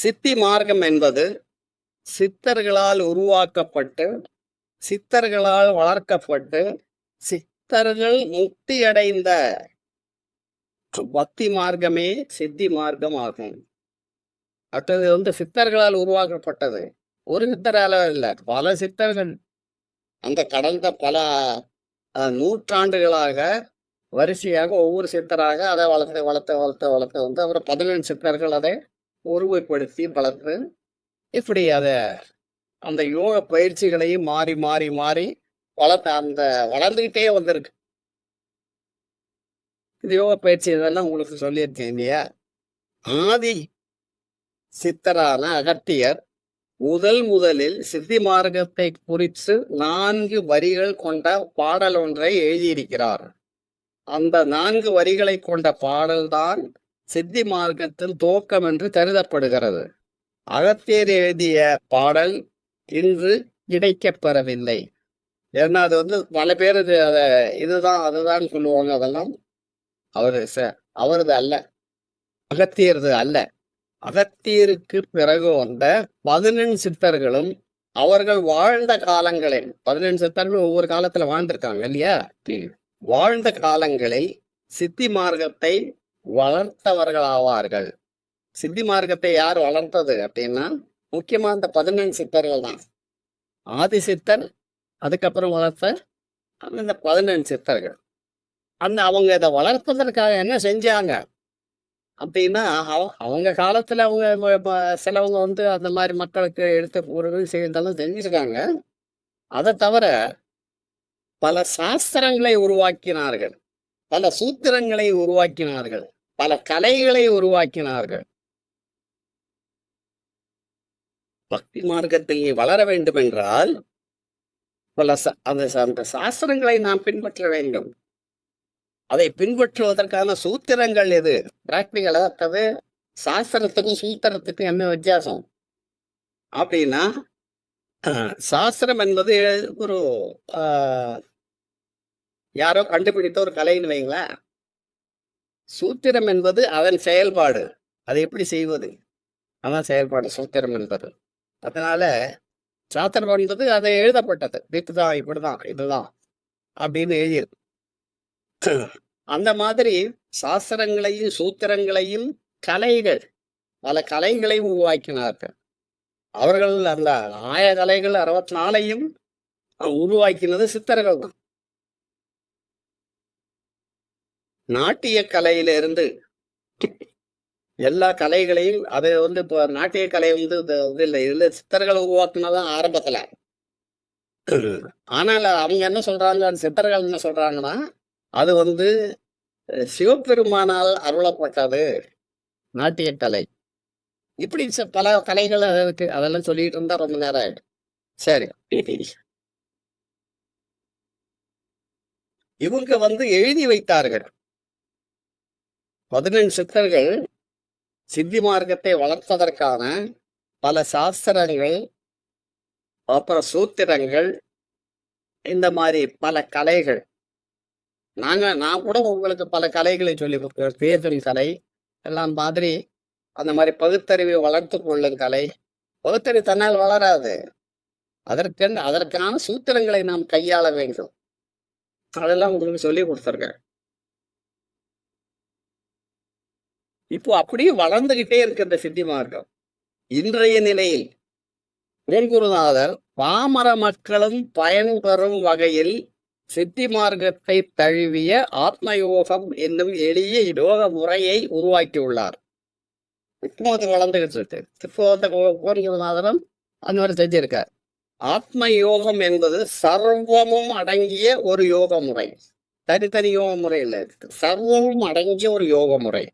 சித்தி மார்க்கம் என்பது சித்தர்களால் உருவாக்கப்பட்டு சித்தர்களால் வளர்க்கப்பட்டு சித்தர்கள் முக்தி அடைந்த பக்தி மார்க்கமே சித்தி மார்க்கம் ஆகும். அடுத்தது வந்து சித்தர்களால் உருவாக்கப்பட்டது. ஒரு சித்தரால இல்லை பல சித்தர்கள் அந்த கடந்த பல நூற்றாண்டுகளாக வரிசையாக ஒவ்வொரு சித்தராக அதை வளர்த்து வளர்த்து வளர்த்து வளர்த்து வந்து அப்புறம் பதினெண்டு சித்தர்கள் அதை உருவப்படுத்தி வளர்த்து இப்படி அதை அந்த யோக பயிற்சிகளையும் மாறி மாறி மாறி வளர்த்த அந்த வளர்ந்துக்கிட்டே வந்திருக்கு. இது யோக பயிற்சி இதெல்லாம் உங்களுக்கு சொல்லியிருக்கேன் இல்லையா? ஆதி சித்தரான அகத்தியர் முதல் முதலில் சித்தி மார்க்கத்தை குறித்து நான்கு வரிகள் கொண்ட பாடல் ஒன்றை எழுதியிருக்கிறார். அந்த நான்கு வரிகளை கொண்ட பாடல்தான் சித்தி மார்க்கத்தின் துவக்கம் என்று கருதப்படுகிறது. அகத்தியர் எழுதிய பாடல் இன்று கிடைக்கப்பெறவில்லை ஏன்னா அது வந்து பல பேர் அதை இதுதான் அதுதான் சொல்லுவாங்க அதெல்லாம். அவரு ச- அவரது அல்ல. அகத்தியரது அல்ல. அகத்தியருக்கு பிறகு வந்த பதினெண் சித்தர்களும் அவர்கள் வாழ்ந்த காலங்களில் பதினெண் சித்தர்கள் ஒவ்வொரு காலத்துல வாழ்ந்திருக்காங்க இல்லையா? வாழ்ந்த காலங்களில் சித்தி மார்க்கத்தை வளர்த்தவர்களாவார்கள். சித்தி மார்க்கத்தை யார் வளர்த்தது அப்படின்னா முக்கியமா இந்த பதினெண் சித்தர்கள் தான். ஆதி சித்தர் அதுக்கப்புறம் வளர்த்த அந்த பதினெண் சித்தர்கள். அந்த அவங்க இதை வளர்ப்பதற்காக என்ன செஞ்சாங்க? அப்படின்னா அவ- அவங்க காலத்துல அவங்க ம- சிலவங்க வந்து அந்த மாதிரி மக்களுக்கு எடுத்து உதவி செய்தாலும் செஞ்சிருக்காங்க. அதை தவிர பல சாஸ்திரங்களை உருவாக்கினார்கள். பல சூத்திரங்களை உருவாக்கினார்கள். பல கலைகளை உருவாக்கினார்கள். பக்தி மார்க்கத்தில் நீ வளர வேண்டும் என்றால் பல அந்த அந்த சாஸ்திரங்களை நாம் பின்பற்ற வேண்டும். அதை பின்பற்றுவதற்கான சூத்திரங்கள் எது? பிராக்டிகல் அதாவது சாஸ்திரத்துக்கும் சூத்திரத்துக்கும் என்ன வித்தியாசம்? அப்படின்னா சாஸ்திரம் என்பது ஒரு ஆஹ், யாரோ கண்டுபிடித்த ஒரு கலைன்னு வைங்களேன். சூத்திரம் என்பது அதன் செயல்பாடு. அதை எப்படி செய்வது? அதான் செயல்பாடு சூத்திரம் என்பது. அதனால சாத்திரம் என்பது அதை எழுதப்பட்டது. இதுதான் இப்படிதான் இதுதான் அப்படின்னு எழுதியது அந்த மாதிரி சாஸ்திரங்களையும் சூத்திரங்களையும் கலைகள் பல கலைகளை உருவாக்கினார்கள். அவர்கள் அந்த ஆய கலைகள் அறுபத்தி நாலையும் உருவாக்கினது சித்தர்கள் தான். நாட்டிய கலையிலிருந்து எல்லா கலைகளையும் அது வந்து இப்போ நாட்டிய கலை வந்து இது இல்லை. இதுல சித்தர்கள் உருவாக்குனதான் ஆரம்பத்துல. ஆனால் அவங்க என்ன சொல்றாங்க? அந்த சித்தர்கள் என்ன சொல்றாங்கன்னா அது வந்து சிவபெருமானால் அருளப்பட்டது நாட்டிய கலை இப்படி பல கலைகள் இருக்கு. அதெல்லாம் சொல்லிட்டு இருந்தா ரொம்ப நேரம் ஆயிடும். சரி. இவங்க வந்து எழுதி வைத்தார்கள். பதினெண்டு சித்தர்கள் சித்தி மார்க்கத்தை வளர்ப்பதற்கான பல சாஸ்திரங்கள் அப்புறம் சூத்திரங்கள் இந்த மாதிரி பல கலைகள். நாங்கள் நான் கூட உங்களுக்கு பல கலைகளை சொல்லி கொடுக்குறேன். பேசும் கலை எல்லாம் மாதிரி அந்த மாதிரி பகுத்தறிவை வளர்த்து கொள்ளும் கலை. பகுத்தறிவு தன்னால் வளராது. அதற்கென்று அதற்கான சூத்திரங்களை நாம் கையாள வேண்டும். அதெல்லாம் உங்களுக்கு சொல்லி கொடுத்துருக்கேன். இப்போ அப்படியே வளர்ந்துகிட்டே இருக்கு இந்த சித்தி மார்க்கம். இன்றைய நிலையில் குருநாதர் பாமர மக்களும் பயன்பெறும் வகையில் சித்தி மார்க்கத்தை தழுவிய ஆத்மயோகம் என்னும் எளிய யோக முறையை உருவாக்கியுள்ளார். இப்போது வளர்ந்துகிட்டு இருக்கு. இப்போ அந்த கோரிகுருநாதரும் அந்த மாதிரி செஞ்சிருக்கார். ஆத்ம யோகம் என்பது சர்வமும் அடங்கிய ஒரு யோக முறை தனித்தனி யோக முறை இல்லை. சர்வமும் அடங்கிய ஒரு யோக முறை